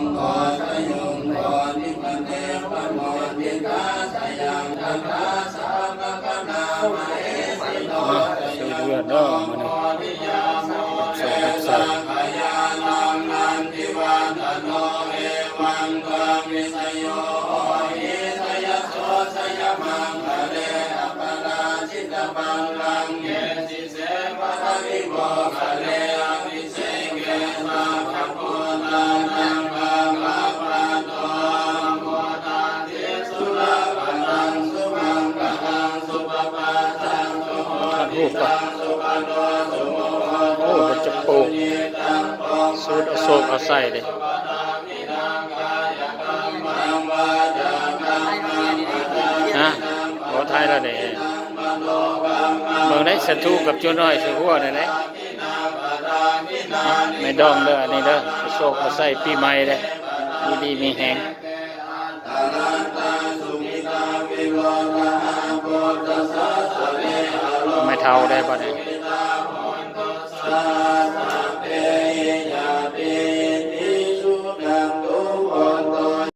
งโกสยงโกนิปเตปโมติกาสยังทักขาสามะกนามเอสิโนสยช่วยงเดือดเด้อมันโกนี่ติยาโมเอส่สะขยานังนันติวันตโนเอวังกามิสโยหิสยโสสยมังคะเลอปนาจิตบังลังเยสิเสปะทวิโมคะเลูปว่โอ้มันจะโปกสุดอโศกอาศัยเลยนะขอไทยแล้วเนี่ยเมืองไหนสัตว์กับจุน้อยสัวหัวเนี่ยนไม่ดอมเลยอนี่เด้อโชคอาศัยปีใหม่เลยดีดีมีแหง เท่าได้บ่เนี่ย